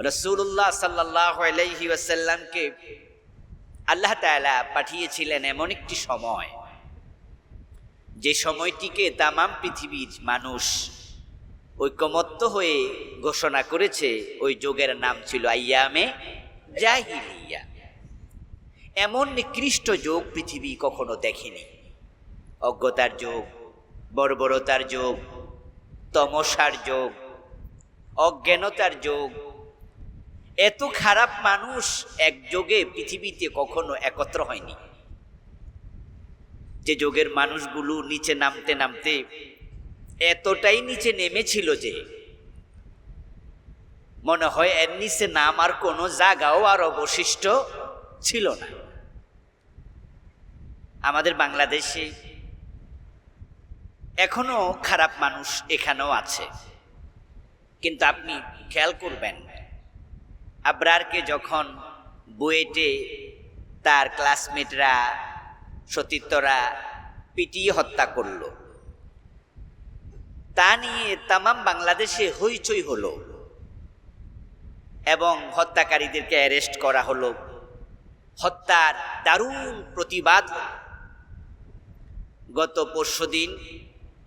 রসুল্লাহ সাল্লাহ ওয়াসাল্লামকে আল্লাহ তাআলা পাঠিয়েছিলেন এমন একটি সময়। যে সময়টিকে তামাম পৃথিবীর মানুষ ঐকমত্য হয়ে ঘোষণা করেছে, ওই যোগের নাম ছিল আইয়ামে জাহিলিয়া। এমন নিকৃষ্ট যোগ পৃথিবী কখনো দেখেনি। অজ্ঞতার যোগ, বর্বরতার যোগ তমসার যোগ, অজ্ঞানতার যোগ এত খারাপ মানুষ এক যোগে পৃথিবীতে কখনো একত্র হয়নি। যে যোগের মানুষগুলো নিচে নামতে নামতে এতটাই নিচে নেমেছিল যে মনে হয় এর নিচে নাম আর কোনো জায়গাও আর অবশিষ্ট ছিল না। আমাদের বাংলাদেশে এখনও খারাপ মানুষ এখানেও আছে। কিন্তু আপনি খেয়াল করবেন আবরারকে যখন বুয়েটে তার ক্লাসমেটরা, সতীর্থরা পিটিয়ে হত্যা করল, তা নিয়ে তামাম বাংলাদেশে হইচই হলো এবং হত্যাকারীদেরকে অ্যারেস্ট করা হলো হত্যার দারুণ প্রতিবাদ। গত পরশুদিন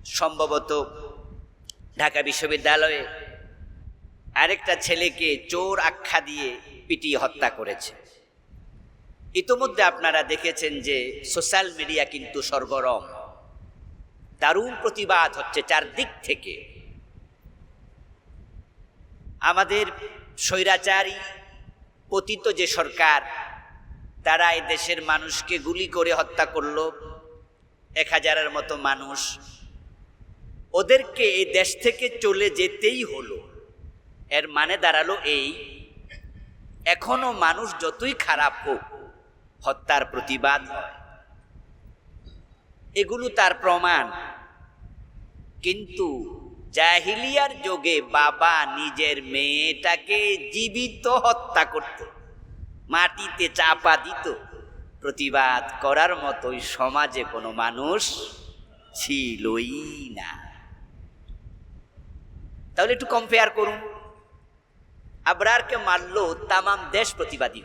সম্ভবত ঢাকা বিশ্ববিদ্যালয়ে আরেকটা ছেলেকে চোর আখ্যা দিয়ে পিটিয়ে হত্যা করেছে। ইতোমধ্যে আপনারা দেখেছেন যে সোশ্যাল মিডিয়া কিন্তু সরগরম। দারুণ প্রতিবাদ হচ্ছে চারদিক থেকে। আমাদের স্বৈরাচারী, পতিত যে সরকার, তারা এই দেশের মানুষকে গুলি করে হত্যা করল, এক হাজারের মতো মানুষ। ওদেরকে এই দেশ থেকে চলে যেতেই হলো। এর মানে দাঁড়াল এই, এখনও মানুষ যতই খারাপ হোক, হত্যার প্রতিবাদ এগুলো তার প্রমাণ। কিন্তু জাহিলিয়ার যোগে বাবা নিজের মেয়েটাকে জীবিত হত্যা করত। মাটিতে চাপা দিত। প্রতিবাদ করার মতোই সমাজে কোনো মানুষ ছিলই না। তাহলে একটু কম্পেয়ার করুন। আবরারকে মারলো তামাম দেশ প্রতিবাদী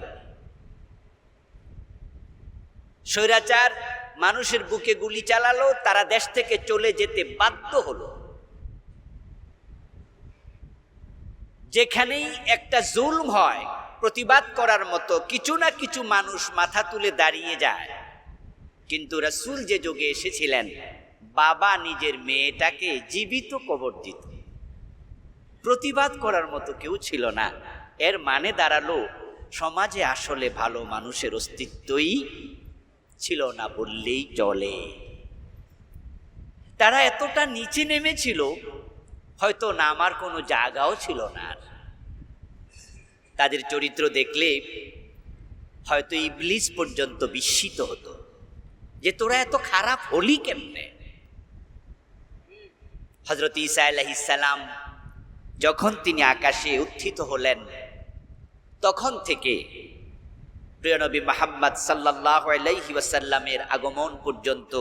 স্বৈরাচার মানুষের বুকে গুলি চালালো, তারা দেশ থেকে চলে যেতে বাধ্য হলো। যেখানেই একটা জুলম হয়, প্রতিবাদ করার মতো কিছু না কিছু মানুষ মাথা তুলে দাঁড়িয়ে যায়। কিন্তু রাসূল যে যোগে এসেছিলেন, বাবা নিজের মেয়েটাকে জীবিত কবর দিত প্রতিবাদ করার মতো কেউ ছিল না। এর মানে দাঁড়াল, সমাজে আসলে ভালো মানুষের অস্তিত্বই ছিল না বললেই চলে। তারা এতটা নিচে নেমেছিল, হয়তো নামার কোনো জায়গাও ছিল না। তাদের চরিত্র দেখলে হয়তো ইবলিস পর্যন্ত বিস্মিত হতো যে তোরা এত খারাপ হলি কেমনে? হজরত ইসা আলাহিসাল্লাম যখন তিনি আকাশে উত্থিত হলেন, তখন থেকে প্রিয় নবী মাহাম্মদ সাল্লাহ আলাইহি আগমন পর্যন্ত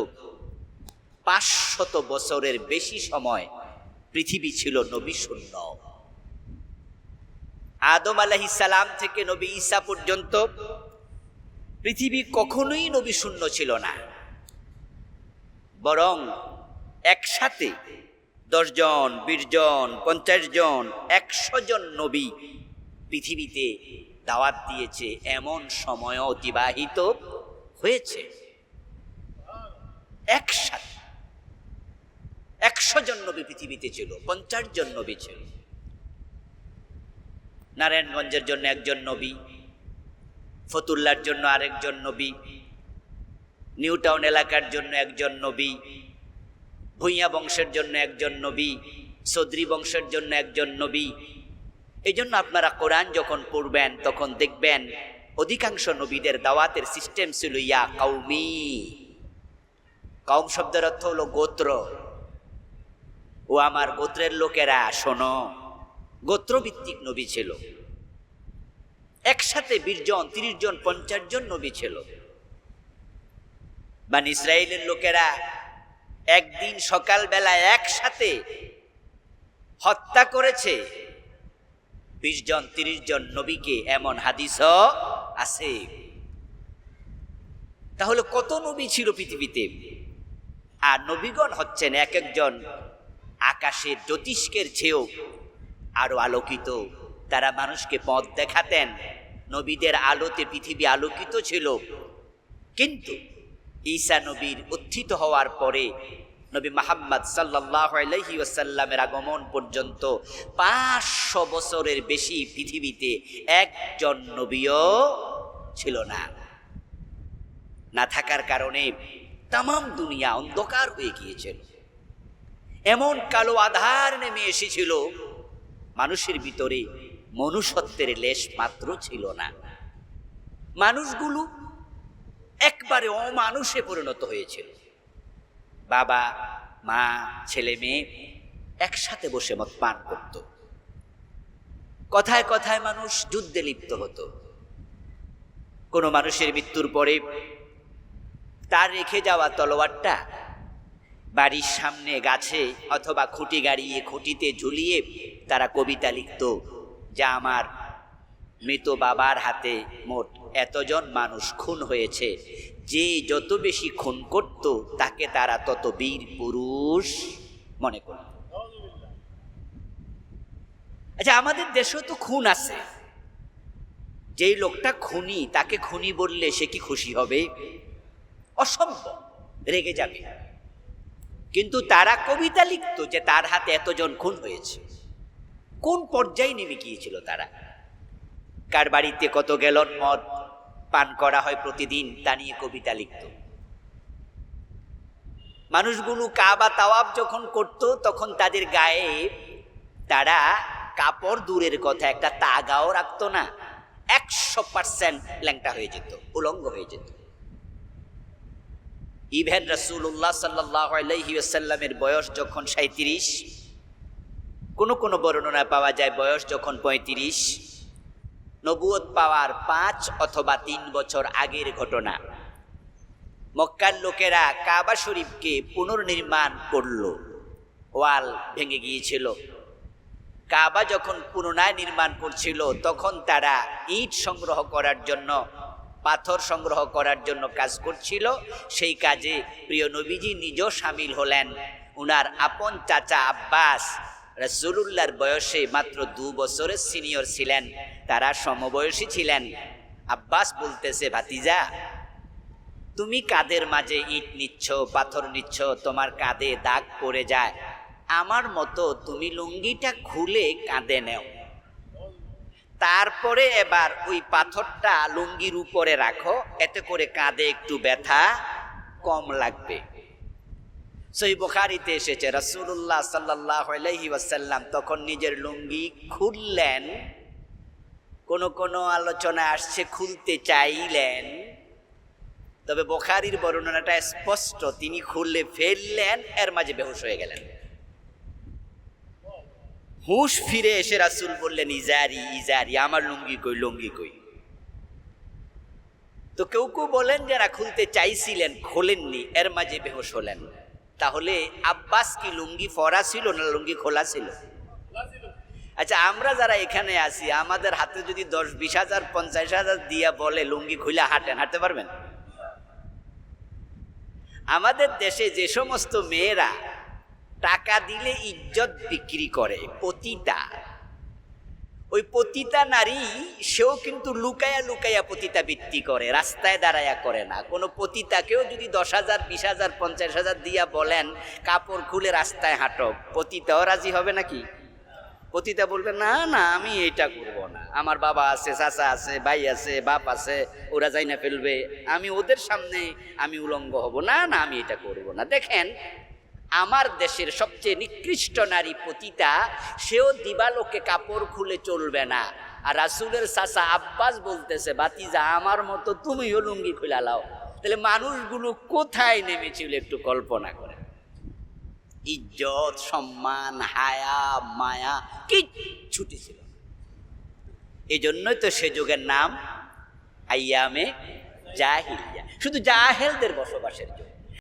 পাঁচশত বছরের বেশি সময় পৃথিবী ছিল নবী শূন্য। আদম আলাহি সালাম থেকে নবী ঈসা পর্যন্ত পৃথিবী কখনোই নবী শূন্য ছিল না। বরং একসাথে দশজন বিশ জন, পঞ্চাশ জন, একশো জন নবী পৃথিবীতে দাওয়াত দিয়েছে, এমন সময় অতিবাহিত হয়েছে। একসাথে। একশো জন নবী পৃথিবীতে ছিল, পঞ্চাশ জন নবী ছিল। নারায়ণগঞ্জের জন্য একজন নবী, ফতুল্লার জন্য আরেকজন নবী নিউ টাউন এলাকার জন্য একজন নবী ভূঁইয়া বংশের জন্য একজন নবী সদ্রি বংশের জন্য একজন নবী। এই জন্য আপনারা কোরআন যখন পড়বেন, তখন দেখবেন অধিকাংশ নবীদের দাওয়াতের সিস্টেম ছিল, ইয়া কাউমি কাউম শব্দের অর্থ হলো গোত্র। ও আমার গোত্রের লোকেরা, শোনো, গোত্রভিত্তিক নবী ছিল। একসাথে বিশ জন, তিরিশ জন, পঞ্চাশ জন নবী ছিল। বান ইসরায়েলের লোকেরা একদিন সকালবেলা একসাথে হত্যা করেছে। বিশ জন, তিরিশ জন নবীকে এমন হাদিস আছে। তাহলে কত নবী ছিল পৃথিবীতে? আর নবীগণ হচ্ছেন এক একজন আকাশের জ্যোতিষ্কের চেয়েও আরও আলোকিত। তারা মানুষকে পথ দেখাতেন। নবীদের আলোতে পৃথিবী আলোকিত ছিল। কিন্তু ঈসা নবীর উত্থিত হওয়ার পরে নবী মাহাম্মদ সাল্লাহ আলহি ওসাল্লামের আগমন পর্যন্ত পাঁচশো বছরের বেশি পৃথিবীতে একজন নবীও ছিল না। না থাকার কারণে তাম দুনিয়া অন্ধকার হয়ে গিয়েছিল এমন কালো আধার নেমে এসেছিল, মানুষের ভিতরে মনুষ্যত্বের লেশ মাত্র ছিল না। মানুষগুলো একবারে অমানুষে পরিণত হয়েছিল। বাবা, মা, ছেলে, মেয়ে একসাথে বসে মত পান করত। কথায় কথায় মানুষ যুদ্ধে লিপ্ত হতো। কোনো মানুষের মৃত্যুর পরে তার রেখে যাওয়া তলোয়ারটা বাড়ির সামনে গাছে অথবা খুঁটি গাড়িয়ে খুঁটিতে ঝুলিয়ে তারা কবিতা লিখত, যা আমার মৃত বাবার হাতে মোট এতজন মানুষ খুন হয়েছে। যে যত বেশি খুন করত, তাকে তারা তত বীর পুরুষ মনে করত। আচ্ছা আমাদের দেশেও তো খুন আছে। যেই লোকটা খুনি, তাকে খুনি বললে সে কি খুশি হবে? অসম্ভব, রেগে যাবে। কিন্তু তারা কবিতা লিখত যে তার হাতে এতজন খুন হয়েছে। কোন পর্যায়ে নেমে গিয়েছিল তারা? কার বাড়িতে কত গ্যালন মদ? পান করা হয় প্রতিদিন, তা নিয়ে কবিতা লিখত। মানুষগুলো কাবা তাওয়াব যখন করত, তখন তাদের গায়ে তারা কাপড় দূরের কথা, একটা তাগাও রাখতো না, একশো পার্সেন্ট ল্যাংটা হয়ে যেত, উলঙ্গ হয়ে যেত। ইভেন রাসুল্লাহ সাল্লাহ আলহিউসাল্লামের বয়স যখন সাঁত্রিশ কোনো কোনো বর্ণনা পাওয়া যায় বয়স যখন পঁয়ত্রিশ নবুয়ত পাওয়ার পাঁচ অথবা তিন বছর আগের ঘটনা। মক্কার লোকেরা কাবা শরীফকে পুনর্নির্মাণ করল। ওয়াল ভেঙে গিয়েছিল। কাবা যখন পুনরায় নির্মাণ করছিল, তখন তারা ইট সংগ্রহ করার জন্য, পাথর সংগ্রহ করার জন্য কাজ করছিল। সেই কাজে প্রিয় নবীজি নিজেও সামিল হলেন। উনার আপন চাচা আব্বাস রসুল্লাহর বয়সে মাত্র দু বছরের সিনিয়র ছিলেন। তারা সমবয়সী ছিলেন। আব্বাস বলতেছে, ভাতিজা, তুমি কাদের মাঝে ইট নিচ্ছ, পাথর নিচ্ছ? তোমার কাঁধে দাগ পড়ে যায়। আমার মতো তুমি লুঙ্গিটা খুলে কাঁধে নেও। তারপরে এবার ওই পাথরটা লুঙ্গির উপরে রাখো। এতে করে কাঁধে একটু ব্যথা কম লাগবে। সই বোখারিতে এসেছে রসুল্লাহ সাল্লাহ আলহি তখন নিজের লুঙ্গি খুললেন, কোন কোন আলোচনা আসছে, খুলতে চাইলেন। তবে বোখারির বর্ণনাটা স্পষ্ট, তিনি খুললে ফেললেন, এর মাঝে বেহুশ হয়ে গেলেন। হুঁশ ফিরে এসে রাসুল বললেন, ইজারি ইজারি, আমার লুঙ্গি কই লুঙ্গি কই? তো কেউ কেউ বলেন যারা খুলতে চাইছিলেন, খোলেননি, এর মাঝে বেহুশ হলেন। তাহলে আব্বাস কি লুঙ্গি ফরা ছিল না লুঙ্গি খোলা ছিল? আচ্ছা আমরা যারা এখানে আছি, আমাদের হাতে যদি দশ, বিশ হাজার, পঞ্চাশ হাজার দিয়া বলে লুঙ্গি খুলে হাঁটেন, হাঁটতে পারবেন? আমাদের দেশে যে সমস্ত মেয়েরা টাকা দিলে ইজ্জত বিক্রি করে পতিতা ওই পতিতা নারী, সেও কিন্তু লুকায়া লুকায়া পতিতা বৃত্তি করে, রাস্তায় দাঁড়ায়া করে না। কোনো পতিতাকেও যদি দশ হাজার, বিশ হাজার, পঞ্চাশ হাজার দিয়া বলেন, কাপড় খুলে রাস্তায় হাঁটো, পতিতাও রাজি হবে নাকি? পতিতা বলবে, না না, আমি এটা করব না। আমার বাবা আছে, চাচা আছে, ভাই আছে, বাপ আছে, ওরা যাই না ফেলবে। আমি ওদের সামনে আমি উলঙ্গ হব। না না, আমি এটা করব না। দেখেন আমার দেশের সবচেয়ে নিকৃষ্ট নারী পতিতা, সেও দিবালোকে কাপড় খুলে চলবে না। আর রাসুলের চাচা আব্বাস বলতেছে বাতিজা আমার মতো তুমিও লুঙ্গি খুলে লাও। তাহলে মানুষগুলো কোথায় নেমেছিল একটু কল্পনা করে। ইজ্জত, সম্মান, হায়া, মায়া কিচ্ছুটি ছিল এই জন্যই তো সে যুগের নাম আইয়ামে জাহিলিয়া। শুধু জাহেলদের বসবাসের জন্য।